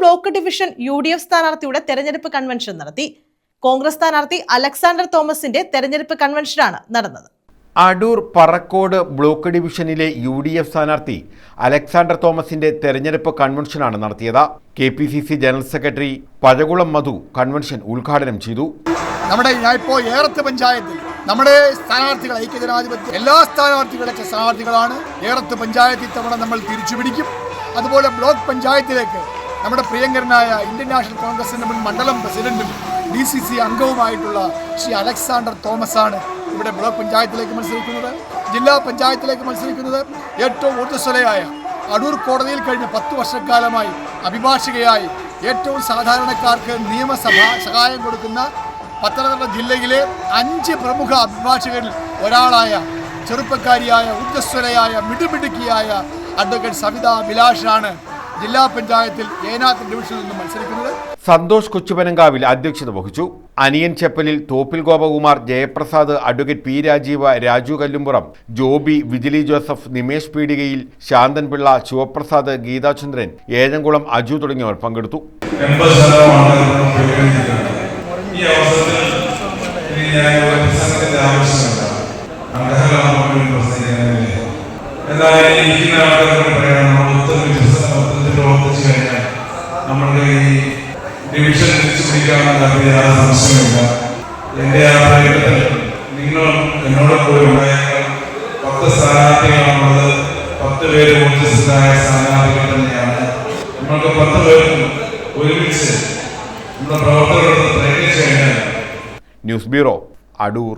Block division U D F സ്ഥാനാർത്ഥിയുടെ തെരഞ്ഞെടുപ്പ് convention നടത്തി. കോൺഗ്രസ് സ്ഥാനാർത്ഥി അലക്സാണ്ടർ തോമസിന്റെ തെരഞ്ഞെടുപ്പ് കൺവെൻഷനാണ് നടന്നത്. അടൂർ പറക്കോട് ബ്ലോക്ക് ഡിവിഷനിലെ യു ഡി എഫ് സ്ഥാനാർത്ഥി അലക്സാണ്ടർ തോമസിന്റെ തെരഞ്ഞെടുപ്പ് കൺവെൻഷനാണ് നടത്തിയത്. K P C C general secretary Pazhakulam Madhu convention ഉദ്ഘാടനം ചെയ്തു. നമ്മുടെ ഇപ്പോൾ ഏറത്ത് പഞ്ചായത്തിൽ നമ്മുടെ സ്ഥാനാർത്ഥികൾ ഐക്യജനാധിപത്യം എല്ലാ സ്ഥാനാർത്ഥികളൊക്കെ സ്ഥാനാർത്ഥികളാണ്. ഏറത്ത് പഞ്ചായത്തിൽ തവണ നമ്മൾ തിരിച്ചു പിടിക്കും അതുപോലെ ബ്ലോക്ക് പഞ്ചായത്തിലേക്ക് നമ്മുടെ പ്രിയങ്കരനായ ഇന്ത്യൻ നാഷണൽ കോൺഗ്രസിന്റെ മുൻ മണ്ഡലം പ്രസിഡന്റും ഡി സി സി അംഗവുമായിട്ടുള്ള ശ്രീ അലക്സാണ്ടർ തോമസ് ആണ് ഇവിടെ ബ്ലോക്ക് പഞ്ചായത്തിലേക്ക് മത്സരിക്കുന്നത്. ജില്ലാ പഞ്ചായത്തിലേക്ക് മത്സരിക്കുന്നത് ഏറ്റവും ഊർജസ്വലയായ അടൂർ കോടതിയിൽ കഴിഞ്ഞ പത്ത് വർഷക്കാലമായി അഭിഭാഷകയായി ഏറ്റവും സാധാരണക്കാർക്ക് നിയമസഭ സഹായം കൊടുക്കുന്ന പത്തനംതിട്ട ജില്ലയിലെ അഞ്ച് പ്രമുഖ അഭിഭാഷകരിൽ ഒരാളായ ചെറുപ്പക്കാരിയായ ഊർജസ്വലയായ മിടുമിടുക്കിയായ അഡ്വക്കേറ്റ് സവിത അഭിലാഷാണ് ജില്ലാ പഞ്ചായത്തിൽ ഏനാത്ത് ഡിവിഷനിൽ നിന്ന് മത്സരിക്കുന്നത് സന്തോഷ് കൊച്ചുപനങ്കാവിൽ അധ്യക്ഷത വഹിച്ചു. Aniyan Cheppalil Thoppil Gopakumar Jayaprasad advocate P Rajeev Raju Kallumpuram Joby Vijili Joseph Nimesh Peedikayil Shanthanpillai Sivaprasad Geetha Chandran Ezhamkulam Aju തുടങ്ങിയവർ പങ്കെടുത്തു. എൺപത് ഡിവിഷൻ തിരിച്ചു പിടിക്കാമെന്ന സംശയമില്ല. എന്റെ ആ പ്രയത്നത്തിൽ നിങ്ങളും എന്നോട് കൂടി ഉണ്ടായാൽ പത്ത് സ്ഥാനാർത്ഥികളാണുള്ളത്. പത്ത് പേര് ഊർജസ്വനായ സ്ഥാനാർത്ഥികൾ തന്നെയാണ്. നമ്മൾക്ക് പത്ത് പേർക്കും ഒരുമിച്ച് നമ്മുടെ പ്രവർത്തകരോട് പ്രയത്നിച്ചു കഴിഞ്ഞാൽ ന്യൂസ് ബ്യൂറോ അടൂർ